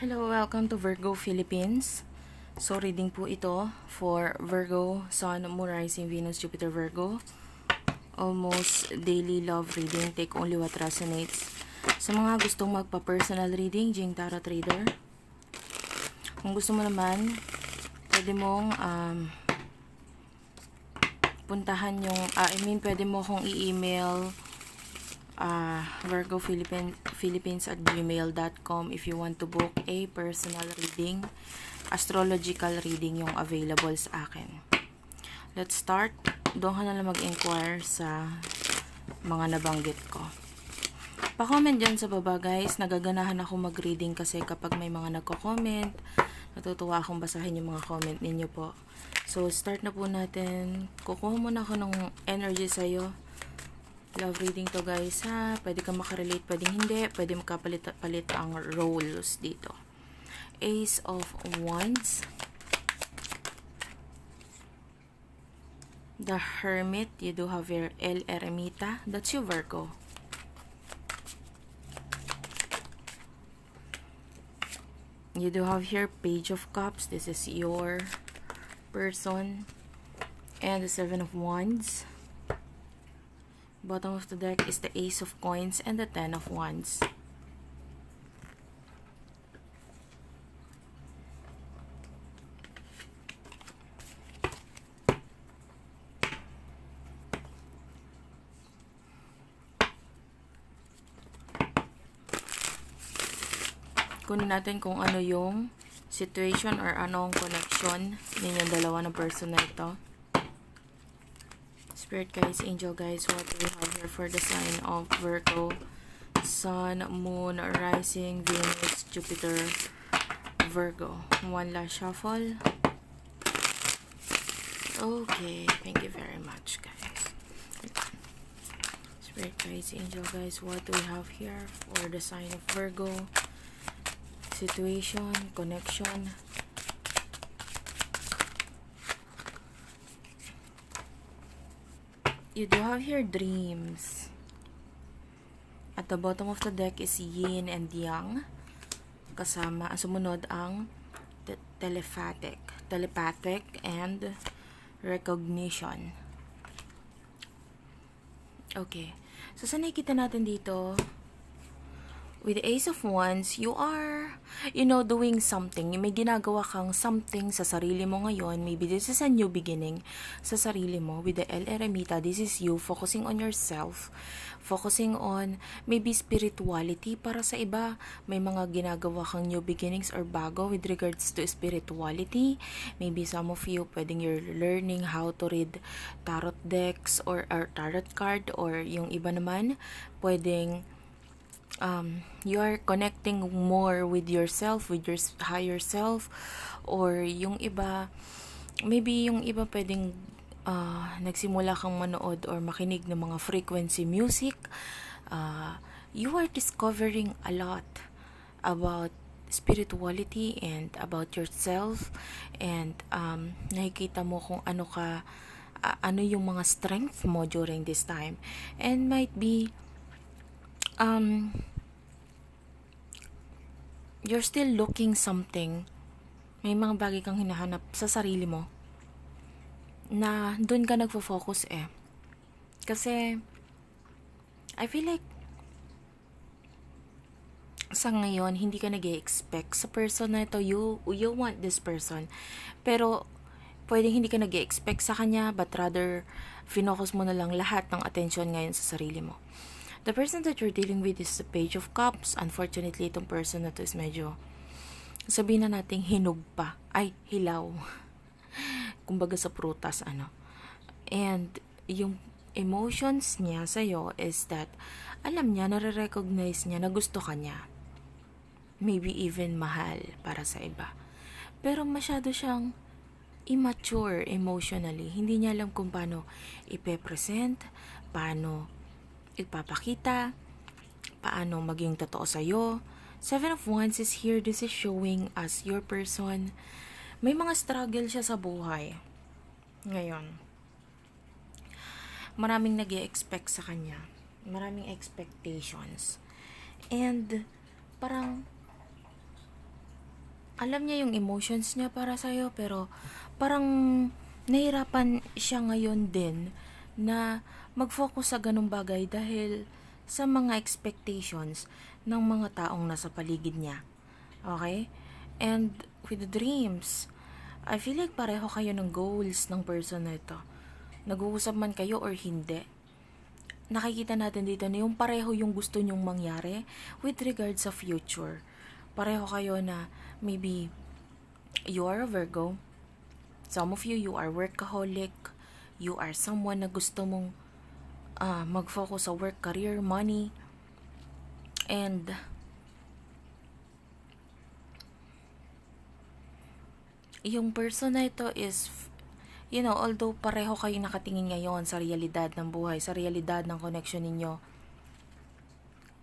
Hello, welcome to Virgo Philippines. So, reading po ito for Virgo, Sun, Moon, Rising, Venus, Jupiter, Virgo. Almost daily love reading. Take only what resonates. Sa mga gustong magpa-personal reading, Jing Tarot Reader. Kung gusto mo naman, pwede mong um, puntahan yung, ah, I mean, pwede mo akong i-email uh, Virgo Philippine, Philippines at gmail.com if you want to book a personal reading, astrological reading yung available sa akin. Let's start. Doon ka na lang mag-inquire sa mga nabanggit ko. Pa-comment dyan sa baba guys. Nagaganahan ako mag-reading kasi kapag may mga nagko-comment, natutuwa akong basahin yung mga comment ninyo po. So, start na po natin. Kukuha muna ako ng energy sa'yo. Love reading to guys ha. Pwede ka makarelate, pwede hindi. Pwede makapalit-palit ang roles dito. Ace of Wands. The Hermit. You do have your El Eremita. That's you Virgo. You do have here Page of Cups. This is your person. And the Seven of Wands. Bottom of the deck is the Ace of Coins and the Ten of Wands. Kunin natin kung ano yung situation or anong connection ninyong dalawa ng person na ito. Spirit guys, angel guys, what for the sign of Virgo? Sun, Moon, Rising, Venus, Jupiter, Virgo. One last shuffle. Okay, thank you very much guys. Spirit guys, angel guys, what do we have here for the sign of Virgo? Situation, connection, you do have your dreams. At the bottom of the deck is yin and yang. Kasama, sumunod ang te- telepathic. Telepathic and recognition. Okay. So, sa nakikita natin dito, with the Ace of Wands, you are, you know, doing something. May ginagawa kang something sa sarili mo ngayon. Maybe this is a new beginning sa sarili mo. With the El Eremita, this is you focusing on yourself. Focusing on maybe spirituality para sa iba. May mga ginagawa kang new beginnings or bago with regards to spirituality. Maybe some of you, pwedeng you're learning how to read tarot decks or, or tarot card or yung iba naman, pwedeng um, you are connecting more with yourself, with your higher self, or yung iba, maybe yung iba pwedeng uh, nagsimula kang manood or makinig ng mga frequency music, uh, you are discovering a lot about spirituality and about yourself and um, nakikita mo kung ano ka uh, ano yung mga strength mo during this time. And might be um, you're still looking something, may mga bagay kang hinahanap sa sarili mo, na doon ka nagfo-focus eh. Kasi, I feel like, sa ngayon, hindi ka nag expect sa person na ito, you, you want this person. Pero, pwedeng hindi ka nag expect sa kanya, but rather, finocus mo na lang lahat ng attention ngayon sa sarili mo. The person that you're dealing with is the Page of Cups. Unfortunately, itong person na to is medyo, sabihin na nating hinog pa. Ay, hilaw. Kumbaga sa prutas, ano. And, yung emotions niya sa'yo is that, alam niya, nare-recognize niya na gusto ka niya. Maybe even mahal para sa iba. Pero masyado siyang immature emotionally. Hindi niya alam kung paano ipe-present, paano ipapakita, paano maging totoo sa'yo. Seven of Wands is here. This is showing us your person. May mga struggle siya sa buhay. Ngayon. Maraming nag expect sa kanya. Maraming expectations. And, parang, alam niya yung emotions niya para sa'yo, pero parang nahirapan siya ngayon din na mag-focus sa ganung bagay dahil sa mga expectations ng mga taong nasa paligid niya. Okay? And with the dreams, I feel like pareho kayo ng goals ng person na ito. Nag-uusap man kayo or hindi. Nakikita natin dito na yung pareho yung gusto nyong mangyari with regards sa future. Pareho kayo na maybe you are a Virgo. Some of you, you are workaholic. You are someone na gusto mong ah, mag-focus sa work, career, money. And yung person na ito is, you know, although pareho kayo nakatingin ngayon sa realidad ng buhay, sa realidad ng connection ninyo,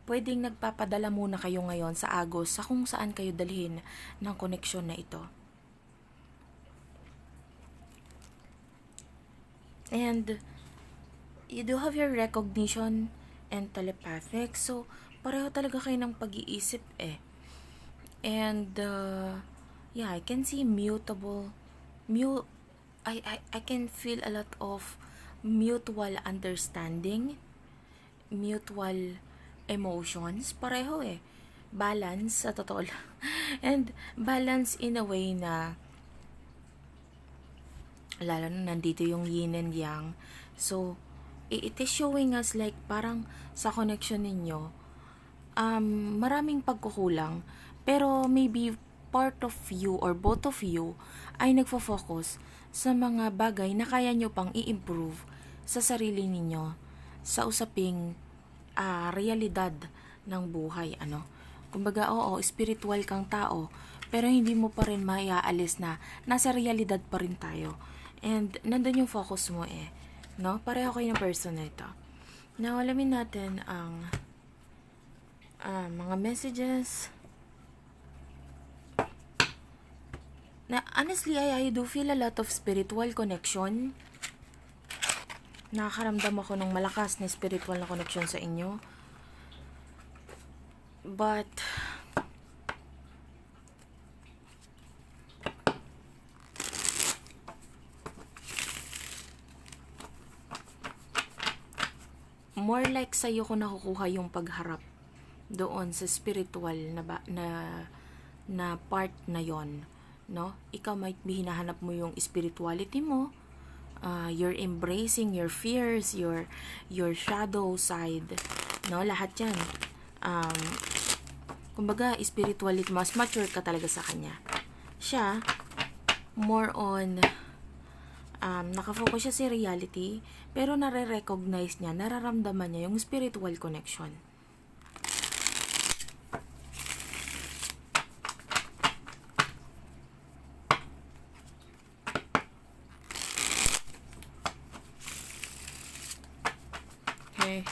pwedeng nagpapadala muna kayo ngayon sa agos sa kung saan kayo dalhin ng connection na ito. And you do have your recognition and telepathic. So, pareho talaga kayo ng pag-iisip eh. And, uh, yeah, I can see mutable, mute, I, I, I can feel a lot of mutual understanding, mutual emotions. Pareho eh. Balance, sa totoo lang. And, balance in a way na, lalo na nandito yung yin and yang. So, it is showing us like parang sa connection ninyo, um, maraming pagkukulang, pero maybe part of you or both of you ay nagfo-focus sa mga bagay na kaya nyo pang i-improve sa sarili ninyo sa usaping ah, realidad ng buhay. Ano? Kumbaga, oo, spiritual kang tao, pero hindi mo pa rin maiaalis na nasa realidad pa rin tayo. And nandun yung focus mo eh. No? Pareho kayo ng person na ito. Now, alamin natin ang ah, mga messages. Na honestly, I, I do feel a lot of spiritual connection. Nakakaramdam ako ng malakas na spiritual na connection sa inyo. But, more like sa'yo ko nakukuha yung pagharap doon sa spiritual na, ba, na, na part na yon no? Ikaw might be hinahanap mo yung spirituality mo, uh, you're embracing your fears, your your shadow side, no? Lahat 'yan. Um, kumbaga, spirituality, mas mature ka talaga sa kanya. Siya, more on, um, nakafocus siya sa reality, pero nare-recognize niya, nararamdaman niya yung spiritual connection. Okay,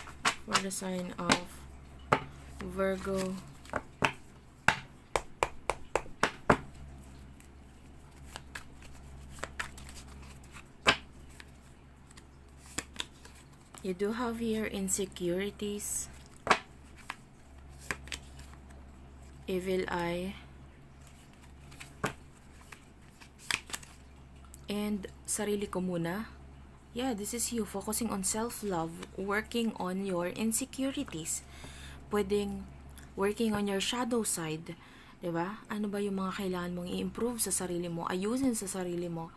for the sign of Virgo. You do have here insecurities, evil eye, and sarili ko muna. Yeah, this is you focusing on self-love, working on your insecurities. Pwedeng working on your shadow side. 'di ba? Ano ba yung mga kailangan mong i-improve sa sarili mo, ayusin sa sarili mo.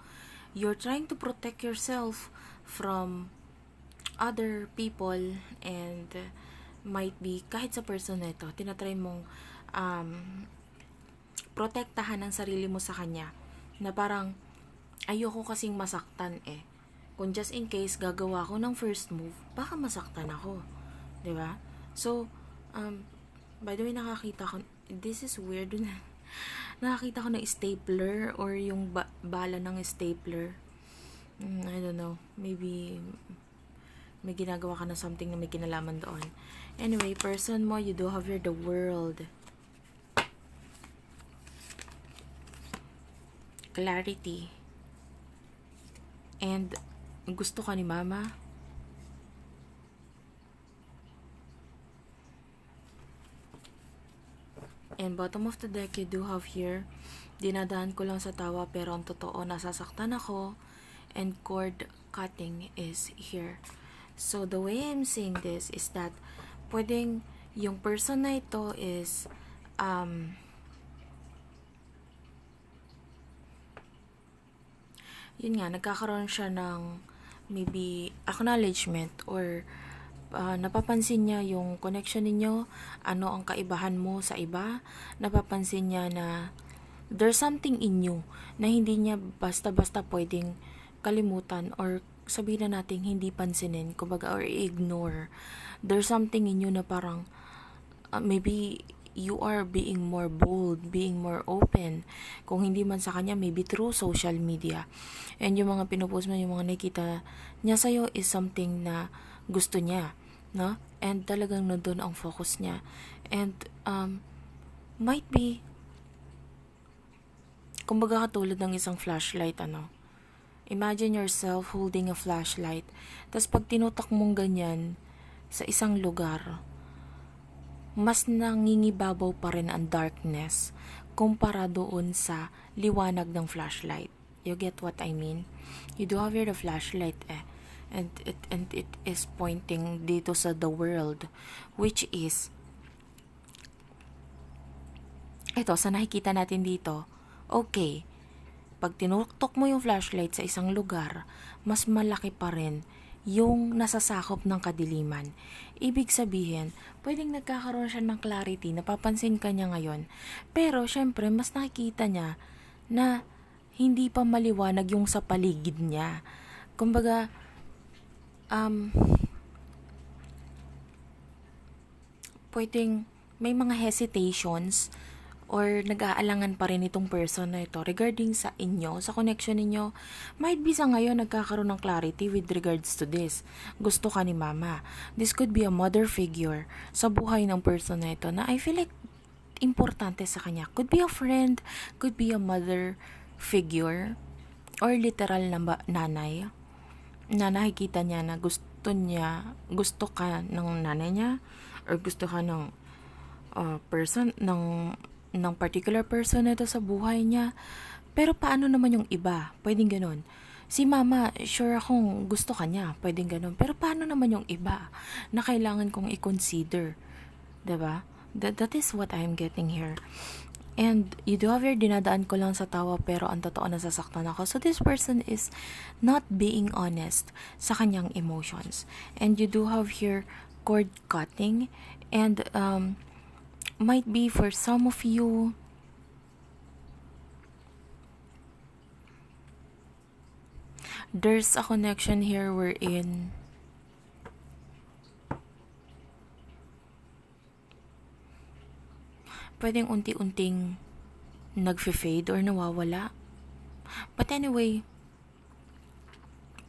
You're trying to protect yourself from other people and might be kahit sa person na ito, tinatry mong um, protektahan ang sarili mo sa kanya na parang ayoko kasing masaktan eh. Kung just in case gagawa ko ng first move, baka masaktan ako. 'Di ba? So, um, by the way, nakakita ko, this is weird na. nakakita ko ng stapler or yung ba- bala ng stapler. Mm, I don't know. Maybe may ginagawa ka na something na may kinalaman doon. Anyway, person mo, you do have your the world. Clarity. And gusto ka ni mama. And bottom of the deck, you do have here, dinadaan ko lang sa tawa pero ang totoo, nasasaktan ako. And cord cutting is here. So, the way I'm saying this is that pwedeng yung person na ito is um, yun nga, nagkakaroon siya ng maybe acknowledgement or ah, napapansin niya yung connection ninyo, ano ang kaibahan mo sa iba, napapansin niya na there's something in you na hindi niya basta-basta pwedeng kalimutan or sabihin na natin hindi pansinin, kumbaga or ignore. There's something in you na parang uh, maybe you are being more bold, being more open. Kung hindi man sa kanya, maybe through social media. And yung mga pinupost mo, yung mga nakita niya sa'yo is something na gusto niya. No? And talagang nandun ang focus niya. And um, might be, kumbaga katulad ng isang flashlight, ano? Imagine yourself holding a flashlight. Tapos pag tinutak mong ganyan sa isang lugar, mas nangingibabaw pa rin ang darkness kumpara doon sa liwanag ng flashlight. You get what I mean? You do have the flashlight eh. And it, and it is pointing dito sa the world which is ito, sa nakikita natin dito, okay, pag tinuktok mo yung flashlight sa isang lugar, mas malaki pa rin yung nasasakop ng kadiliman. Ibig sabihin, pwedeng nagkakaroon siya ng clarity, napapansin ka niya ngayon. Pero, syempre, mas nakikita niya na hindi pa maliwanag yung sa paligid niya. Kumbaga, um, pwedeng may mga hesitations or nag-aalangan pa rin itong person na ito regarding sa inyo, sa connection ninyo, might be sa ngayon nagkakaroon ng clarity with regards to this. Gusto ka ni mama. This could be a mother figure sa buhay ng person na ito na I feel like importante sa kanya. Could be a friend, could be a mother figure, or literal na ba- nanay na nakikita niya na gusto niya, gusto ka ng nanay niya, or gusto ka ng uh, person, ng ng particular person na ito sa buhay niya. Pero paano naman yung iba? Pwedeng ganun. Si mama, sure akong gusto ka niya. Pwedeng ganun. Pero paano naman yung iba na kailangan kong i-consider? ba? That, that is what I'm getting here. And you do have your dinadaan ko lang sa tawa pero ang totoo nasasaktan ako. So this person is not being honest sa kanyang emotions. And you do have here cord cutting and um, might be for some of you there's a connection here wherein pwedeng unti-unting nagfe-fade or nawawala. But anyway,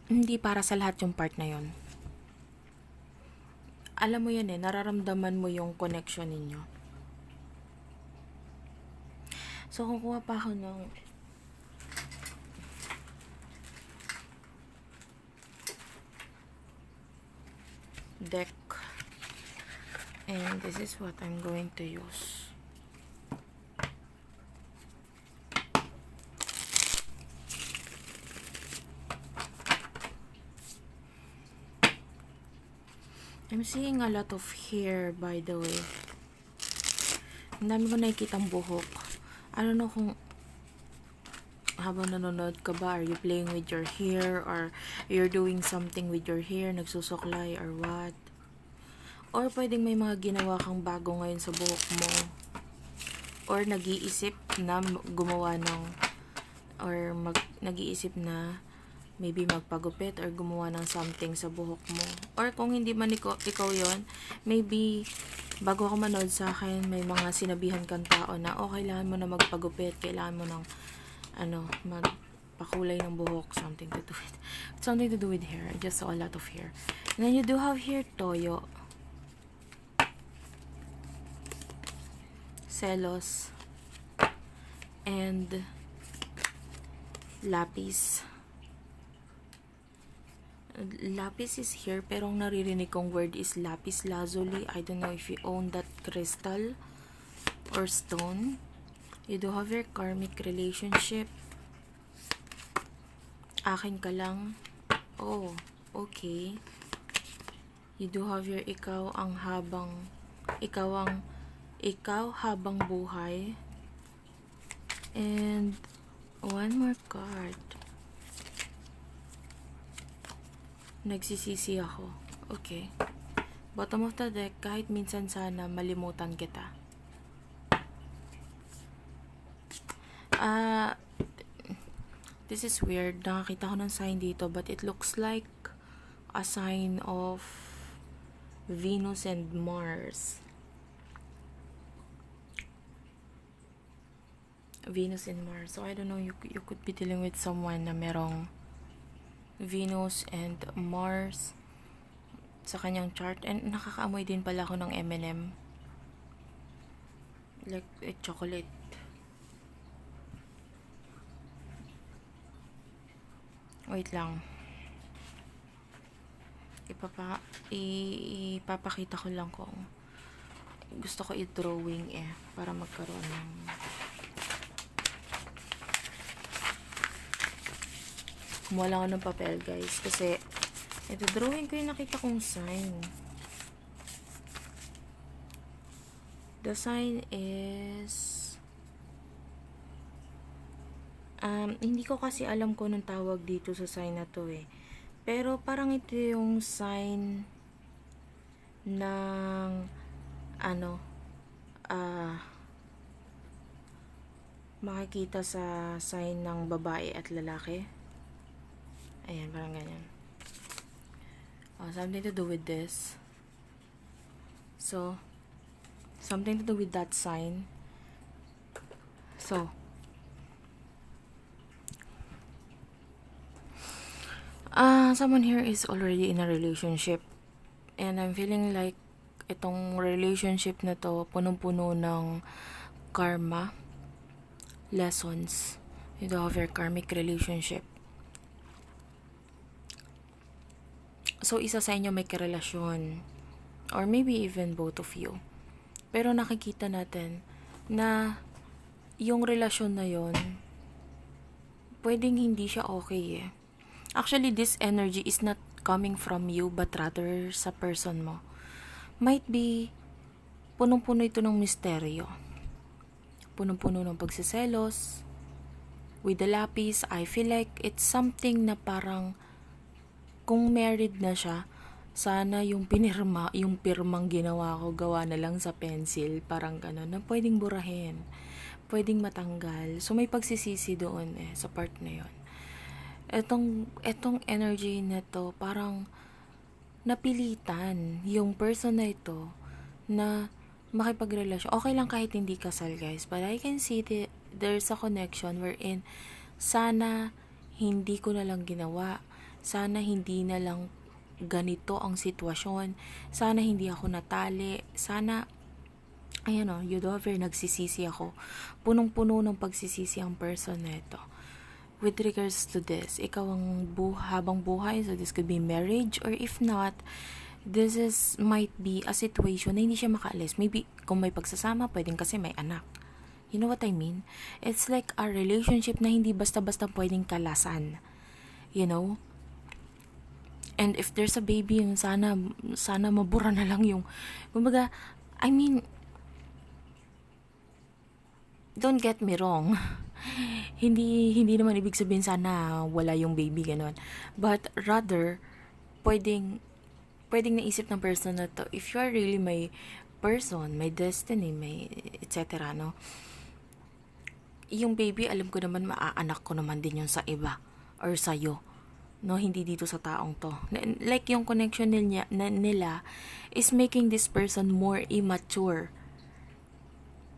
hindi para sa lahat yung part na yon. Alam mo yan eh, nararamdaman mo yung connection ninyo. So, kukuha pa ako ng deck. And this is what I'm going to use. I'm seeing a lot of hair, by the way. Ang dami ko nakikitang buhok. I don't know kung habang nanonood ka ba, are you playing with your hair or you're doing something with your hair, nagsusuklay or what? Or pwedeng may mga ginawa kang bago ngayon sa buhok mo. Or nag-iisip na gumawa ng or mag, nag-iisip na maybe magpagupit or gumawa ng something sa buhok mo. Or kung hindi man ikaw, ikaw yon maybe bago ka manood sa akin, may mga sinabihan kang tao na, oh, kailangan mo na magpagupit, kailangan mo ng, ano, magpakulay ng buhok, something to do with, something to do with hair. I just saw a lot of hair. And then you do have here toyo. Celos. And lapis lapis is here pero ang naririnig kong word is lapis lazuli I don't know if you own that crystal or stone. You do have your karmic relationship. Akin ka lang. Oh, okay. You do have your ikaw ang habang ikaw ang ikaw habang buhay. And one more card. Nagsisisi ako. Okay. Bottom of the deck, kahit minsan sana malimutan kita. Ah, this is weird. Nakakita ko ng sign dito, but it looks like a sign of Venus and Mars. Venus and Mars. So, I don't know, you, you could be dealing with someone na merong Venus and Mars sa kanyang chart. And nakakaamoy din pala ako ng M&M. Like, eh, chocolate. Wait lang. Ipapa, ipapakita ko lang kung gusto ko i-drawing eh para magkaroon ng kumuha lang ako ng papel guys. Kasi ito drawing ko yung nakita kong sign. The sign is um, hindi ko kasi alam kung anong tawag dito sa sign na to eh. Pero parang ito yung sign ng ano ah makikita sa sign ng babae at lalaki Ayan, parang ganyan. Oh, something to do with this. So, something to do with that sign. So, ah, someone here is already in a relationship. And I'm feeling like itong relationship na to punong-puno ng karma lessons. You do have your karmic relationship. So, isa sa inyo may karelasyon. Or maybe even both of you. Pero nakikita natin na yung relasyon na yon pwedeng hindi siya okay eh. Actually, this energy is not coming from you but rather sa person mo. Might be punong-puno ito ng misteryo. Punong-puno ng pagsiselos. With the lapis, I feel like it's something na parang kung married na siya, sana yung pinirma, yung pirmang ginawa ko, gawa na lang sa pencil, parang gano'n, na pwedeng burahin, pwedeng matanggal. So, may pagsisisi doon eh, sa part na yon Etong, etong energy na to, parang napilitan yung person na ito na makipagrelasyon. Okay lang kahit hindi kasal, guys. But I can see that there's a connection wherein sana hindi ko na lang ginawa sana hindi na lang ganito ang sitwasyon. Sana hindi ako natali. Sana, ayan o, you do have nagsisisi ako. Punong-puno ng pagsisisi ang person na ito. With regards to this, ikaw ang bu habang buhay, so this could be marriage, or if not, this is might be a situation na hindi siya makaalis. Maybe, kung may pagsasama, pwedeng kasi may anak. You know what I mean? It's like a relationship na hindi basta-basta pwedeng kalasan. You know? And if there's a baby, sana, sana mabura na lang yung, kumbaga, I mean, don't get me wrong. hindi, hindi naman ibig sabihin sana wala yung baby, ganun. But rather, pwedeng, pwedeng naisip ng person na to, if you are really my person, my destiny, my, etc., no? Yung baby, alam ko naman, maaanak ko naman din yun sa iba or sa'yo no hindi dito sa taong to. Like yung connection nila, nila is making this person more immature.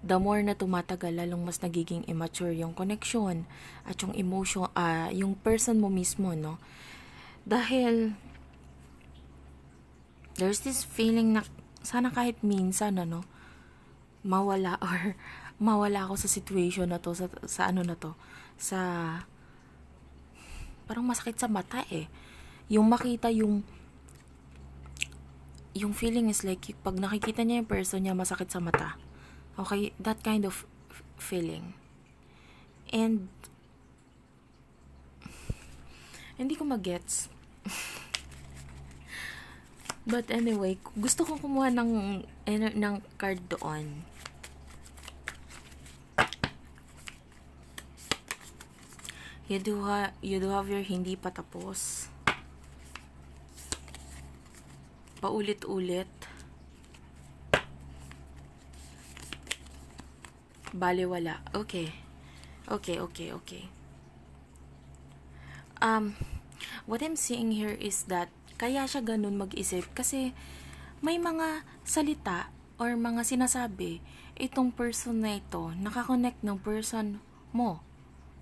The more na tumatagal lalong mas nagiging immature yung connection at yung emotion uh, yung person mo mismo no? Dahil there's this feeling na sana kahit minsan ano mawala or mawala ako sa situation na to sa, sa ano na to sa parang masakit sa mata eh. Yung makita yung yung feeling is like pag nakikita niya yung person niya masakit sa mata. Okay, that kind of feeling. And hindi ko magets. But anyway, gusto kong kumuha ng ng card doon. You do, ha, you do have your hindi pa tapos. Paulit-ulit. Bale, wala. Okay. Okay, okay, okay. Um, what I'm seeing here is that kaya siya ganun mag-isip kasi may mga salita or mga sinasabi itong person na ito nakakonect ng person mo.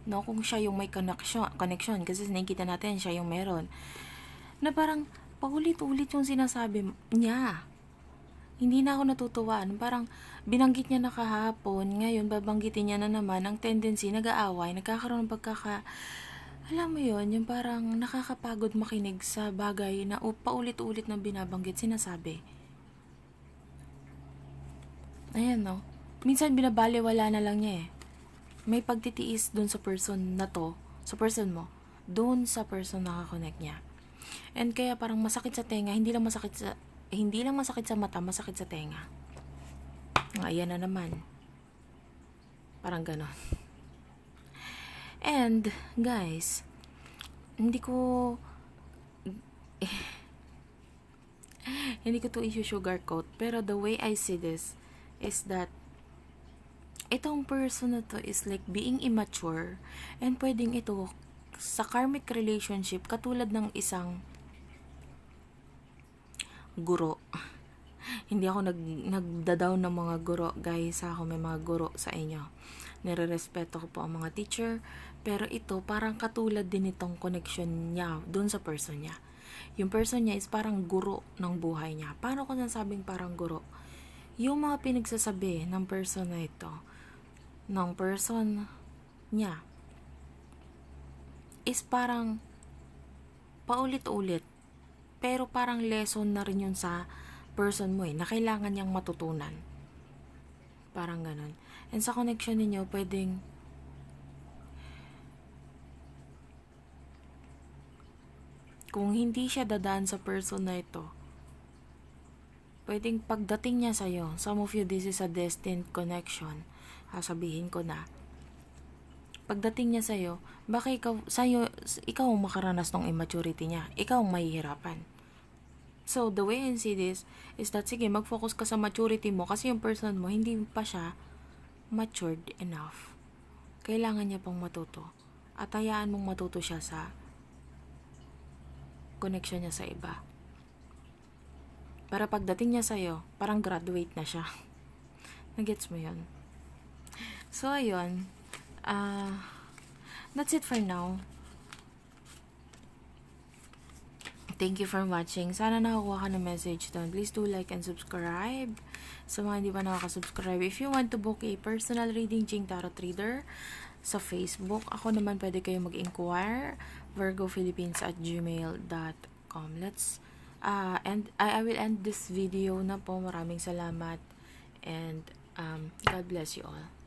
No, kung siya yung may connection, connection kasi nakikita natin siya yung meron. Na parang paulit-ulit yung sinasabi niya hindi na ako natutuwa. Parang binanggit niya na kahapon, ngayon babanggitin niya na naman ang tendency, nag-aaway, nagkakaroon ng pagkaka... Alam mo yon yung parang nakakapagod makinig sa bagay na paulit-ulit na binabanggit, sinasabi. Ayan, no? Minsan binabaliwala na lang niya eh. May pagtitiis dun sa person na to, sa person mo, dun sa person na kakonect niya. And kaya parang masakit sa tenga, hindi lang masakit sa hindi lang masakit sa mata, masakit sa tenga. Ayan na naman. Parang ganon. And, guys, hindi ko hindi ko to issue sugarcoat, pero the way I see this is that itong person na to is like being immature and pwedeng ito sa karmic relationship katulad ng isang guro. Hindi ako nag nagda-down ng mga guro, guys. Ako may mga guro sa inyo. Nire-respeto ko po ang mga teacher, pero ito parang katulad din itong connection niya dun sa person niya. Yung person niya is parang guro ng buhay niya. Paano ko nasabing parang guro? Yung mga pinagsasabi ng person na ito, ng person niya, is parang paulit-ulit pero parang lesson na rin yun sa person mo eh, na kailangan niyang matutunan. Parang ganun. And sa connection ninyo, pwedeng kung hindi siya dadaan sa person na ito, pwedeng pagdating niya sa'yo, some of you, this is a destined connection. Sasabihin ko na, pagdating niya sa'yo, baka ikaw, sa'yo, ikaw ang makaranas ng immaturity niya. Ikaw ang mahihirapan. So, the way I see this is that, sige, mag-focus ka sa maturity mo kasi yung person mo, hindi pa siya matured enough. Kailangan niya pang matuto. At hayaan mong matuto siya sa connection niya sa iba. Para pagdating niya sa'yo, parang graduate na siya. Nagets mo yun? So, ayun. Uh, that's it for now. Thank you for watching. Sana nakakuha ka ng message doon. Please do like and subscribe. Sa mga hindi pa nakaka-subscribe, if you want to book a personal reading, Jing Tarot Reader, sa Facebook, ako naman pwede kayo mag-inquire, virgophilippines at gmail.com. Let's, uh, and I, I will end this video na po. Maraming salamat. And, um, God bless you all.